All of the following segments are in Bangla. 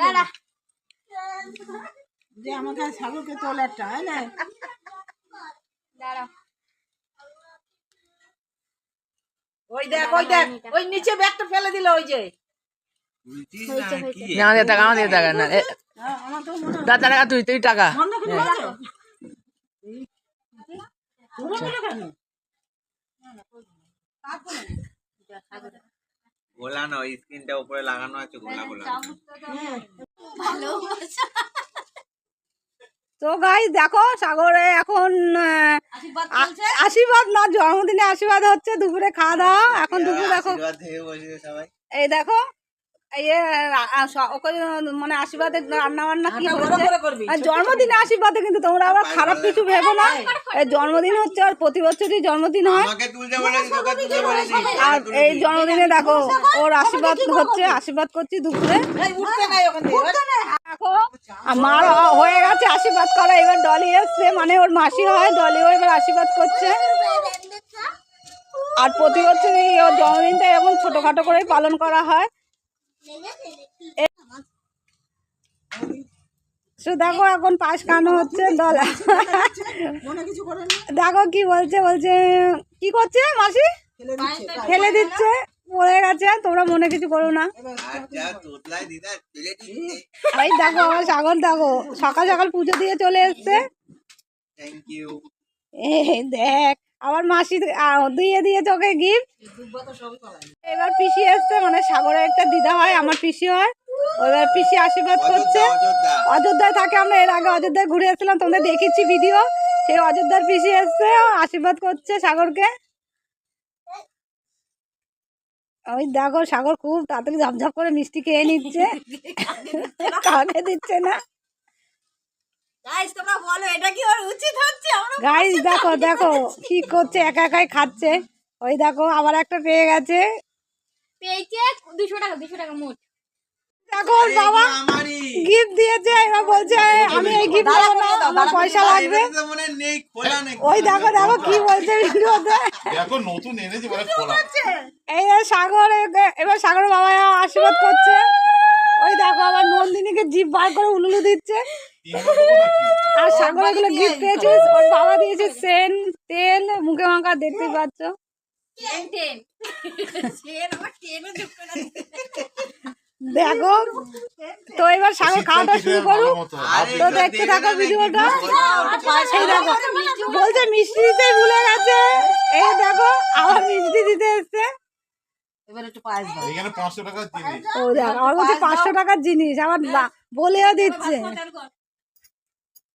দাঁড়া। যে আমাকে সাগরকে তোল একটা হ্যাঁ না? ওই দেখ ওই দেখ ওই নিচে ব্যাগটা ফেলে দিল ওই যে। আমাদের টাকা আমাদের টাকা না। এ, হ্যাঁ, আমার তো মনে হয় দা টাকা তুই তুই টাকা। বন্ধ করে দিয়েছ? তুমি বলে কেন? গোলা না ওই স্ক্রিনটা উপরে লাগানো আছে গোলা গোলা। তো গাই দেখো সাগরে এখন আশীর্বাদ না জন্মদিনে আশীর্বাদ হচ্ছে দুপুরে খাওয়া দাওয়া এখন দুপুর দেখো। এই দেখো মানে আশীর্বাদে রান্না বান্না কি হচ্ছে আর জন্মদিনে আশীর্বাদে কিন্তু তোমরা আবার খারাপ কিছু ভেবো না। এই জন্মদিন হচ্ছে আর প্রতি বছরই জন্মদিন হয় আর এই জন্মদিনে দেখো ওর আশীর্বাদ হচ্ছে আশীর্বাদ করছি দুপুরে। দেখো আমার হয়ে গেছে আশীর্বাদ করা। এবার ডলি এসছে মানে ওর মাসি হয় ডলি ডলিও এবার আশীর্বাদ করছে। আর প্রতি বছরই ওর জন্মদিনটা এরকম ছোটখাটো করেই পালন করা হয়। দেখো এখন পাশ খানো হচ্ছে দল। মনে দেখো কি বলছে বলছে কি করছে মাসি? ফেলে দিচ্ছে পড়ে গেছে তোমরা মনে কিছু করো না। এই দেখো আমার সাগর দেখো সকাল সকাল পুজো দিয়ে চলে এসছে। এই দেখ আমার মাসি দিয়ে দিয়েছে ওকে গিফট এবার পিসি এসছে মানে সাগরে একটা দিদা হয় আমার পিসি হয়। এবার পিসি আশীর্বাদ করছে। অযোধ্যা। অযোধ্যা অযোধ্যায় থাকে আমরা এর আগে অযোধ্যায় ঘুরে এসেছিলাম তোমাদের দেখেছি ভিডিও সেই অযোধ্যার পিসি এসছে আশীর্বাদ করছে সাগরকে। ওই দেখো সাগর খুব তাড়াতাড়ি ঝপঝপ করে মিষ্টি খেয়ে নিচ্ছে। কাউকে দিচ্ছে না। গাইস তোমরা বলো এটা কি ওর উচিত হচ্ছে? গাইস দেখো দেখো কি করছে একা একাই খাচ্ছে। ওই দেখো আবার একটা পেয়ে গেছে। পেয়েছে দুশো টাকা দুশো টাকা মোট। দেখো বাবা গিফট দিয়েছে এবার বলছে আমি এই গিফট দেবো না আমার পয়সা লাগবে। ওই দেখো দেখো কি বলছে ভিডিওতে। দেখো নতুন এনেছি বলে খোলা। এই যে সাগর এবার সাগর বাবা আশীর্বাদ করছে। ওই দেখো আবার নন্দিনীকে জিভ বার করে উলুলু দিচ্ছে। আর সাগর এগুলো গিফট পেয়েছিস ওর বাবা দিয়েছে সেন তেল মুখে মাখা দেখতেই পাচ্ছ। দেখো তো এবার সাগর খাওয়াটা শুরু করুক মতো। আরে তো দেখতে থাকো ভিডিওটা। দেখি। এই দেখো বলছে মিষ্টি দিতে ভুলে গেছে। এই দেখো আবার মিষ্টি দিতে এসছে। এবার একটু পায়েস দাও। এখানে পাঁচশো টাকার জিনিস। ও দেখ আমার বলছে পাঁচশো টাকার জিনিস আবার বলেও দিচ্ছে।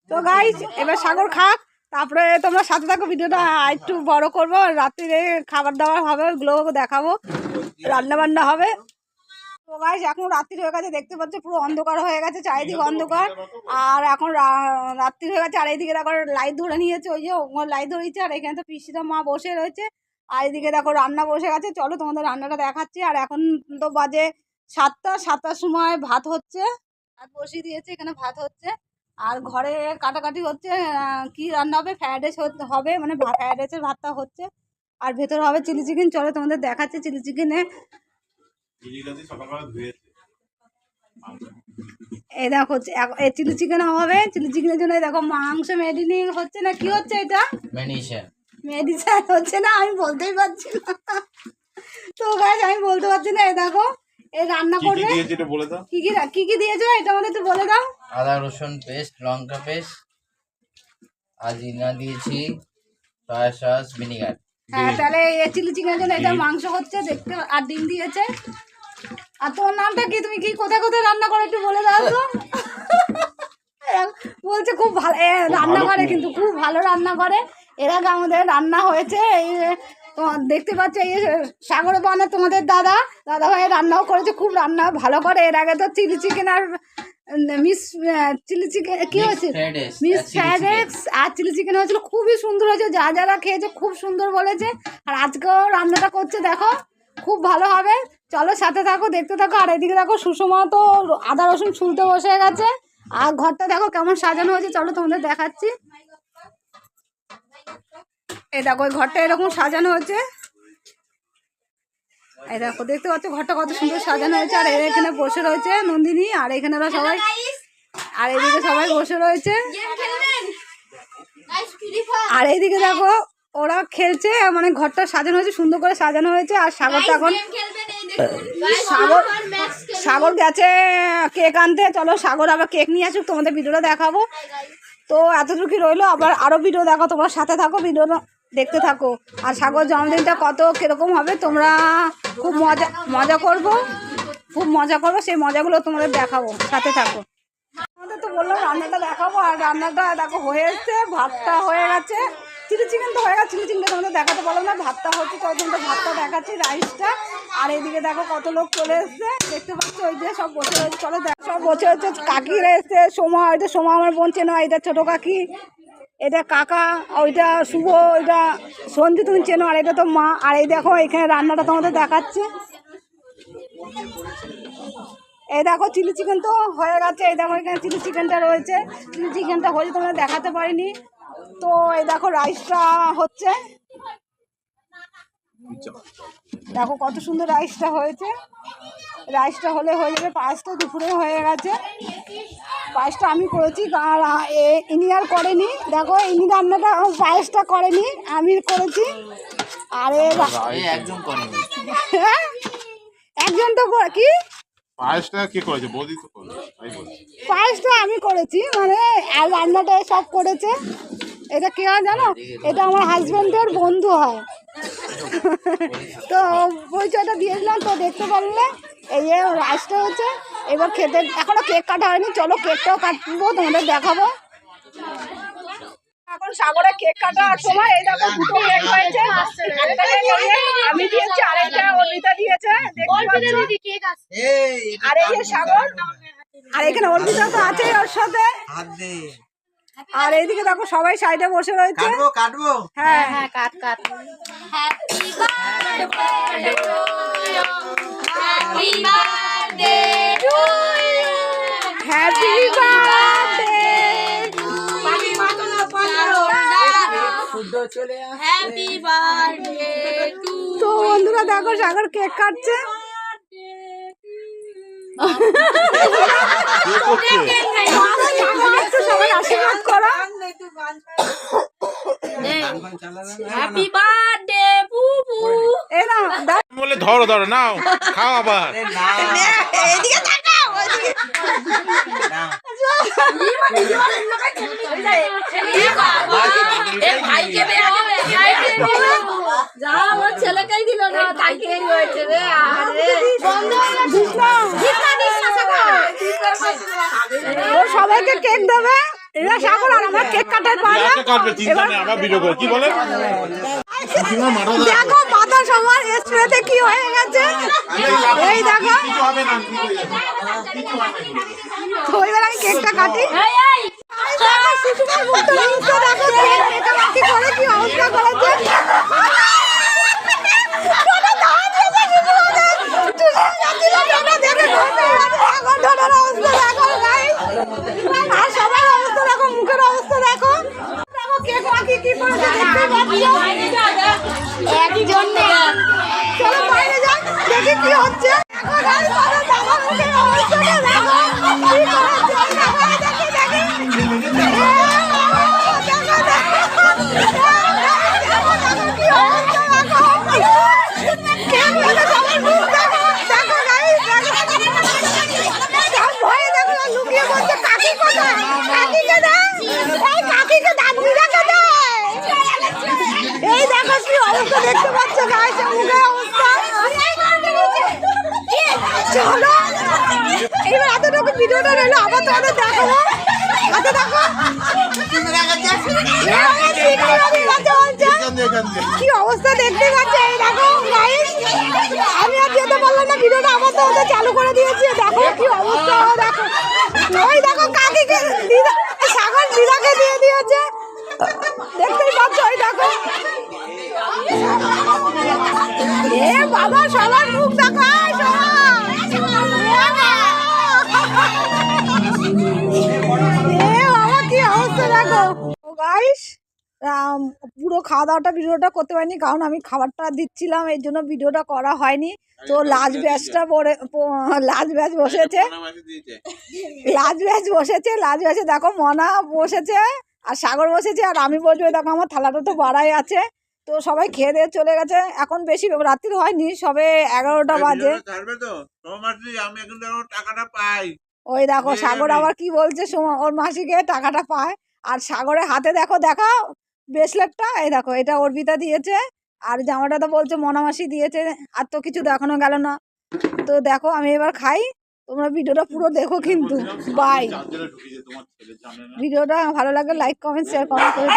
তো গাইস এবার সাগর খাক, তারপরে তোমরা সাথে থাকো, ভিডিওটা একটু বড় করব, রাত্রিরে খাবার দাবার হবে ওগুলো দেখাবো রান্না বান্না হবে। তো গাইস এখন রাত্রি হয়ে গেছে, দেখতে পাচ্ছ পুরো অন্ধকার হয়ে গেছে, চারিদিকে অন্ধকার। আর এখন রাত্রি হয়ে গেছে, আর এইদিকে দেখো লাইট ধরে নিয়েছে, ওই যে লাইট ধরেছে আর এখানে তো পিসিটা মা বসে রয়েছে। আর এদিকে দেখো রান্না বসে গেছে, চলো তোমাদের রান্নাটা দেখাচ্ছি। আর এখন তো বাজে সাতটা, সাতটার সময় ভাত হচ্ছে। ভাত বসিয়ে দিয়েছে, এখানে ভাত হচ্ছে। আর ঘরে কাটাকাটি হচ্ছে কি রান্না হবে? ফ্রায়েড রাইস হবে মানে ফ্রায়েড রাইসের ভাতটা হচ্ছে। আর ভেতরে হবে চিলি চিকেন চলো তোমাদের দেখাচ্ছে চিলি চিকেনে এই দেখো চিলি চিকেন হবে। চিলি চিকেনের জন্য দেখো মাংস মেডিনিং হচ্ছে না কি হচ্ছে এটা? মেডিসিন হচ্ছে না আমি বলতেই পারছি না। তো গাছ আমি বলতে পারছি না এই দেখো। এই রান্না কি কি করবে? দিয়েছে এটা বলে দাও। কি কি কি কি দিয়েছ? এটা আমাদের একটু বলে দাও। আদা রসুন পেস্ট লঙ্কা পেস্ট আর জিনা দিয়েছি সয়া সস ভিনিগার হ্যাঁ তাহলে এই চিলি চিকেনের জন্য এটা মাংস হচ্ছে দেখতে আর ডিম দিয়েছে। আর তোমার নামটা কি? তুমি কি কোথায় কোথায় রান্না করো একটু বলে দাও তো। বলছে খুব ভালো রান্না করে কিন্তু খুব ভালো রান্না করে এর আগে আমাদের রান্না হয়েছে এই তোমার দেখতে পাচ্ছ এই সাগর বানা তোমাদের দাদা দাদা ভাই রান্নাও করেছে খুব রান্না ভালো করে। এর আগে তো চিলি চিকেন আর মিস চিলি চিকেন কি হয়েছে? মিস রাইস আর চিলি চিকেন হয়েছিল খুবই সুন্দর হয়েছে যা যারা খেয়েছে খুব সুন্দর বলেছে। আর আজকেও রান্নাটা করছে দেখো খুব ভালো হবে। চলো সাথে থাকো দেখতে থাকো আর এদিকে দেখো সুষমা তো আদা রসুন ছুলতে বসে গেছে। আর ঘরটা দেখো কেমন সাজানো হয়েছে চলো তোমাদের দেখাচ্ছি। এই দেখো ওই ঘরটা এরকম সাজানো হচ্ছে এই দেখো দেখতে পাচ্ছ ঘরটা কত সুন্দর সাজানো হয়েছে। আর এরা এখানে বসে রয়েছে নন্দিনী আর এখানে ওরা সবাই আর এদিকে সবাই বসে রয়েছে। আর এইদিকে দেখো ওরা খেলছে মানে ঘরটা সাজানো হয়েছে সুন্দর করে সাজানো হয়েছে। আর সাগরটা এখন সাগর সাগর গেছে কেক আনতে। চলো সাগর আবার কেক নিয়ে আসুক তোমাদের ভিডিওটা দেখাবো। তো এতটুকু রইল আবার আরও ভিডিও দেখো তোমরা সাথে থাকো ভিডিওটা দেখতে থাকো। আর সাগর জন্মদিনটা কত কীরকম হবে তোমরা খুব মজা মজা করব। খুব মজা করব, সেই মজাগুলো তোমাদের দেখাবো। সাথে থাকো। আমাদের তো বললাম রান্নাটা দেখাবো, আর রান্নাটা দেখো হয়ে এসছে, ভাতটা হয়ে গেছে। চিলি চিকেন তো হয়ে গেছে, চিলি চিকেনটা তোমাদের দেখাতে পারলাম না। ভাতটা হচ্ছে, চলো তোমাদের ভাতটা দেখাচ্ছি রাইসটা। আর এইদিকে দেখো কত লোক চলে এসছে। দেখতে পাচ্ছ ওই যে সব বসে রয়েছে, চলো দেখ, সব বসে হচ্ছে কাকিরা এসছে, সোমা ওইটা সোমা আমার বোন চেনো এটা ছোটো কাকি। এটা কাকা, ওইটা শুভ, ওইটা সন্ধি তুমি চেনো, আর এটা তো মা। আর এই দেখো, এখানে রান্নাটা তোমাদের দেখাচ্ছে। এই দেখো, চিলি চিকেন তো হয়ে গেছে। এই দেখো, এখানে চিলি চিকেনটা রয়েছে। চিলি চিকেনটা হয়েছে তোমরা দেখাতে পারিনি। তো এই দেখো, রাইসটা হচ্ছে। দেখো, কত সুন্দর রাইসটা হয়েছে। রাইসটা হলে হয়ে যাবে পায়েসটা দুপুরে হয়ে গেছে। পায়েসটা আমি করেছি আর এ ইনি আর করেনি। দেখো ইনি রান্নাটা পায়েসটা করেনি আমি করেছি। আর করেনি? একজন তো কি? পায়েসটা কে করেছে? বৌদি তো করে তাই বলছি। পায়েসটা আমি করেছি মানে আর রান্নাটা সব করেছে। এটা কে হয় জানো? এটা আমার হাজব্যান্ডের বন্ধু হয়। তো পরিচয়টা দিয়েছিলাম তো দেখতে পারলে। এই যে রাইসটা হচ্ছে এবার খেতে এখনও কেক কাটা হয়নি চলো কেকটাও কাটবো তোমাদের দেখাবো। এখন সাগরে কেক কাটার সময় এই দেখো দুটো কেক হয়েছে। আমি দিয়েছি আরেকটা অর্পিতা দিয়েছে দেখতে পাচ্ছ? দিদি কেক আছে। এই আর এই যে সাগর আর এখানে অর্পিতা তো আছে ওর সাথে। আর এইদিকে দেখো সবাই সাইডে বসে রয়েছে। কাটবো কাটবো? হ্যাঁ। হ্যাঁ কাট কাট। হ্যাপি বার্থডে তো বন্ধুরা দেখো সাগর কেক কাটছে। সবাই আশীর্বাদ করো হ্যাপি বার্থডে বুবু এই না দাও। বলে ধরো ধরো নাও খাও আবার ছেলেকেই দিল না তাইকে হয়েছে রে আরে বন্ধ সবাইকে কেক দেবে? এরা সাগর আর আমার কেক কাটার পারলাম আজকে কাটবে চিন্তা নেই আবার ভিডিও করে কি বলে তোমার মাথা দাও। দেখো মাথা সবার স্প্রেতে কি হয়ে গেছে এই দেখো কিছু হবে না ঠিক যাবে। কিছু হবে না। তো এবার আমি কেকটা কাটি এই এই এই দেখো, কি অবস্থা করেছে। দেখি। এই দেখো কি অবস্থা দেখতে পাচ্ছ গাইস মুখের চলো এবার এতটুকু ভিডিওটা রইল আবার তোমাদের দেখাবো। কি অবস্থা দেখতে পাচ্ছে দেখো আমি আর যেতে পারলাম না ভিডিওটা আবার তো ওদের চালু করে দিয়েছি দেখো কি অবস্থা দেখো ওই দেখো কাকিকে সাগর দিদাকে দিয়ে দিয়েছে দেখতেই পাচ্ছ ওই দেখো এ বাবা সবার মুখ দেখায় কি অবস্থা দেখো? গাইস পুরো খাওয়া দাওয়াটা ভিডিওটা করতে পারিনি কারণ আমি খাবারটা দিচ্ছিলাম এই জন্য ভিডিওটা করা হয়নি। তো লাজ ব্যাচটা পরে লাজ ব্যাচ বসেছে। লাজ ব্যাচ বসেছে লাজ ব্যাচে দেখো মনা বসেছে আর সাগর বসেছে আর আমি বসবো দেখো আমার থালাটা তো বাড়াই আছে। তো সবাই খেয়ে দিয়ে চলে গেছে। এখন বেশি রাত্রি হয়নি সবে এগারোটা বাজে। তো? আমি এখন টাকাটা পাই। ওই দেখো দিয়ে সাগর আবার কি বলছে ওর মাসিকে টাকাটা পায়। আর সাগরের হাতে দেখো দেখা ব্রেসলেটটা এই দেখো এটা অর্পিতা দিয়েছে। আর জামাটা তো বলছে মনামাসি দিয়েছে আর তো কিছু দেখানো গেল না। তো দেখো আমি এবার খাই। তোমরা ভিডিওটা পুরো দেখো কিন্তু। বাই ভিডিওটা ভালো লাগলে লাইক কমেন্ট শেয়ার কমেন্ট করে